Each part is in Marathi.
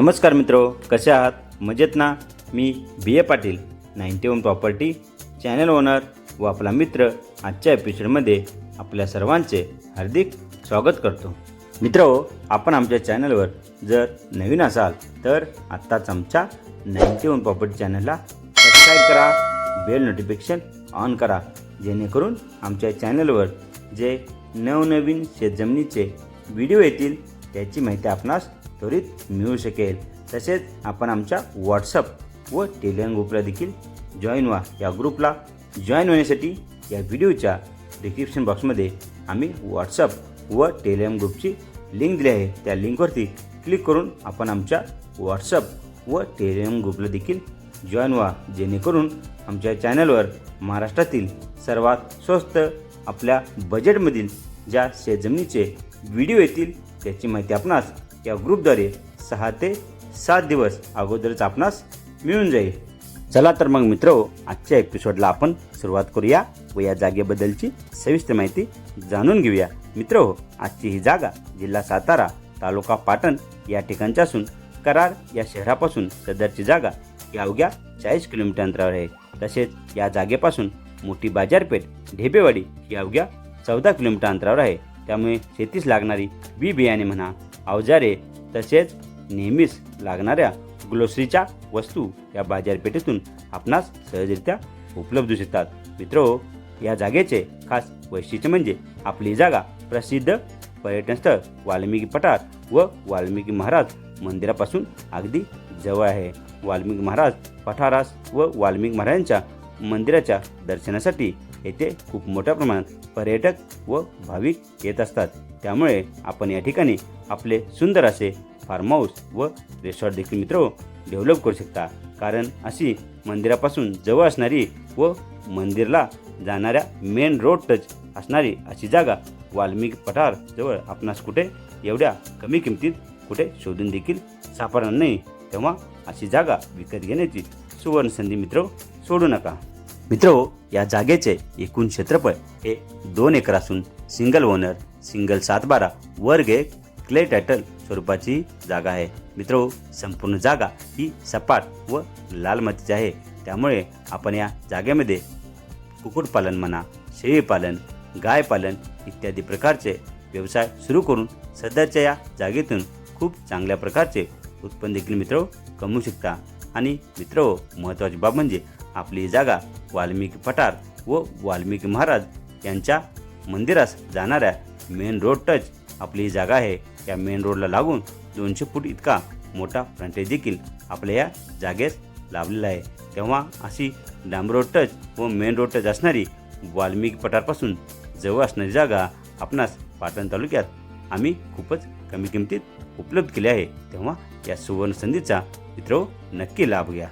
नमस्कार मित्रो कसे आहात? मजेत ना? मी B A Patil ninety one property channel owner व आपला मित्र आजच्या एपिसोडमध्ये आपल्या सर्वांचे हार्दिक स्वागत करतो. मित्र आपण आमच्या चॅनलवर जर नवीन असाल तर आत्ताच आमच्या नाईन्टी वन प्रॉपर्टी चॅनलला सबस्क्राईब करा बेल नोटिफिकेशन ऑन करा जेणेकरून आमच्या चॅनलवर जे नवनवीन शेतजमिनीचे व्हिडिओ येतील त्याची माहिती आपणास त्वरित मिळू शकेल. तसेच आपण आमच्या व्हॉट्सअप व टेलिग्राम ग्रुपला देखील जॉईन व्हा. या ग्रुपला जॉईन होण्यासाठी या व्हिडिओच्या डिस्क्रिप्शन बॉक्समध्ये आम्ही व्हॉट्सअप व टेलिग्राम ग्रुपची लिंक दिली आहे. त्या लिंकवरती क्लिक करून आपण आमच्या व्हॉट्सअप व टेलिग्राम ग्रुपला देखील जॉईन व्हा. जेणेकरून आमच्या चॅनलवर महाराष्ट्रातील सर्वात स्वस्त आपल्या बजेटमधील ज्या शेतजमिनीचे व्हिडिओ येतील त्याची माहिती आपणास या ग्रुपद्वारे सहा ते सात दिवस अगोदरच आपणास मिळून जाईल. चला तर मग मित्र आजच्या एपिसोडला आपण सुरुवात करूया व या जागेबद्दलची सविस्तर माहिती जाणून घेऊया. मित्र हो आजची ही जागा जिल्हा सातारा तालुका पाटण या ठिकाणच्या असून करार या शहरापासून सदरची जागा या अवघ्या चाळीस किलोमीटर अंतरावर आहे. तसेच या जागेपासून मोठी बाजारपेठ ढेबेवाडी ही अवघ्या चौदा किलोमीटर अंतरावर आहे. त्यामुळे शेतीस लागणारी बी बियाणे म्हणा अवजारे तसेच नेहमीच लागणाऱ्या ग्लोसरीच्या वस्तू या बाजारपेठेतून आपणास सहजरित्या उपलब्ध होऊ शकतात मित्रो या जागेचे खास वैशिष्ट्य म्हणजे आपली जागा प्रसिद्ध पर्यटनस्थळ वाल्मिकी पठार व वाल्मिकी महाराज मंदिरापासून अगदी जवळ आहे. वाल्मिकी महाराज पठारास व वाल्मिकी महाराजांच्या मंदिराच्या दर्शनासाठी येथे खूप मोठ्या प्रमाणात पर्यटक व भाविक येत असतात. त्यामुळे आपण या ठिकाणी आपले सुंदर असे फार्म हाऊस व रिसॉर्ट देखील मित्र डेव्हलप करू शकता. कारण अशी मंदिरापासून जवळ असणारी व मंदिरला जाणाऱ्या मेन रोड टच असणारी अशी जागा वाल्मिकी पठार जवळ आपणास कुठे एवढ्या कमी किमतीत कुठे शोधून देखील सापडणार नाही. तेव्हा अशी जागा विकत घेण्याची सुवर्ण संधी मित्र सोडू नका. मित्र या जागेचे एकूण क्षेत्रफळ हे दोन एकर असून सिंगल ओनर सिंगल सातबारा वर्ग एक क्ले टायटल स्वरूपाची जागा आहे. मित्र संपूर्ण जागा ही सपाट व लाल मातीची आहे. त्यामुळे आपण या जागेमध्ये कुक्कुटपालन म्हणा शेळीपालन गायपालन इत्यादी प्रकारचे व्यवसाय सुरू करून सध्याच्या या जागेतून खूप चांगल्या प्रकारचे उत्पन्न देखील मित्र कमवू शकता. आणि मित्र महत्त्वाची बाब म्हणजे आपली ही जागा वाल्मिकी पठार व वाल्मिकी महाराज यांच्या मंदिरास जाणाऱ्या मेन रोड टच आपली ही जागा आहे. या मेन रोडला लागून दोनशे फूट इतका मोठा फ्रंटेज देखील आपल्या या जागेस लाभलेला आहे. तेव्हा अशी डांबरोड टच व मेन रोड टच असणारी वाल्मिकी पठारपासून जवळ असणारी जागा आपणास पाटण तालुक्यात आम्ही खूपच कमी किमतीत उपलब्ध केली आहे. तेव्हा या सुवर्ण संधीचा मित्र हो, नक्की लाभ घ्या.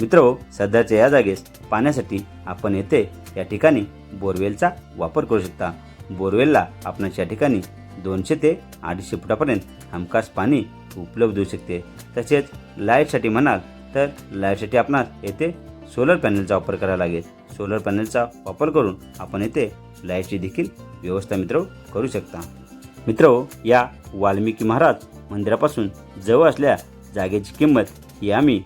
मित्र हो, सध्याच्या या जागेस पाण्यासाठी आपण येथे या ठिकाणी बोरवेलचा वापर करू शकता. बोरवेलला आपणास या ठिकाणी दोनशे ते अडीचशे फुटापर्यंत हमखास पाणी उपलब्ध होऊ शकते. तसेच लाईटसाठी म्हणाल तर लाईटसाठी आपणास येथे सोलर पॅनलचा वापर करावा लागेल. सोलर पॅनलचा वापर करून आपण येथे लाईटची देखील व्यवस्था मित्र हो, करू शकता. मित्र हो, या वाल्मिकी महाराज मंदिरापासून जवळ असल्या जागेची किंमत ही आम्ही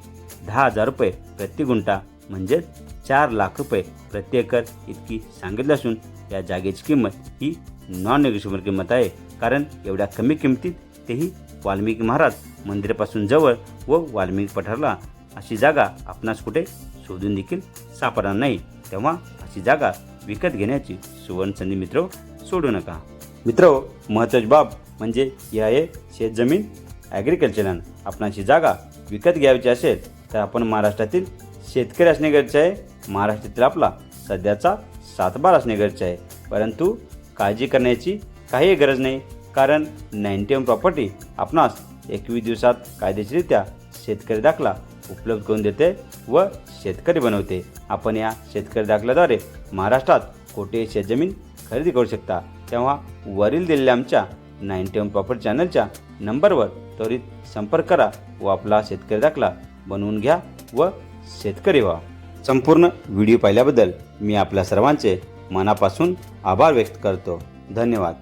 दहा हजार रुपये प्रति गुंठा म्हणजेच चार लाख रुपये प्रति एकर इतकी सांगितली असून या जागेची किंमत ही नॉन नेगोशिएबल किंमत आहे. कारण एवढ्या कमी किमतीत तेही वाल्मिकी महाराज मंदिरापासून जवळ व वाल्मिकी पठारला अशी जागा आपणास कुठे शोधून देखील सापडणार नाही. तेव्हा अशी जागा विकत घेण्याची सुवर्ण संधी मित्र सोडू नका. मित्र महत्त्वाची बाब म्हणजे या आहे शेतजमीन ॲग्रिकल्चरन आपणाची जागा विकत घ्यायची असेल तर आपण महाराष्ट्रातील शेतकरी असणे गरजेचे आहे. महाराष्ट्रातील आपला सध्याचा सातबार असणे गरजेचे आहे. परंतु काळजी करण्याची काही गरज नाही. कारण नाईन्टी वन प्रॉपर्टी आपणास एकवीस दिवसात कायदेशीररित्या शेतकरी दाखला उपलब्ध करून देते व शेतकरी बनवते. आपण या शेतकरी दाखल्याद्वारे महाराष्ट्रात कोठे शेतजमीन खरेदी करू शकता. तेव्हा वरील दिलेल्या आमच्या नाईन्टी वन प्रॉपर्टी चॅनलच्या नंबरवर त्वरित संपर्क करा व आपला शेतकरी दाखला बनवून घ्या व शेतकरी व्हा. संपूर्ण व्हिडिओ पाहिल्याबद्दल मी आपल्या सर्वांचे मनापासून आभार व्यक्त करतो. धन्यवाद.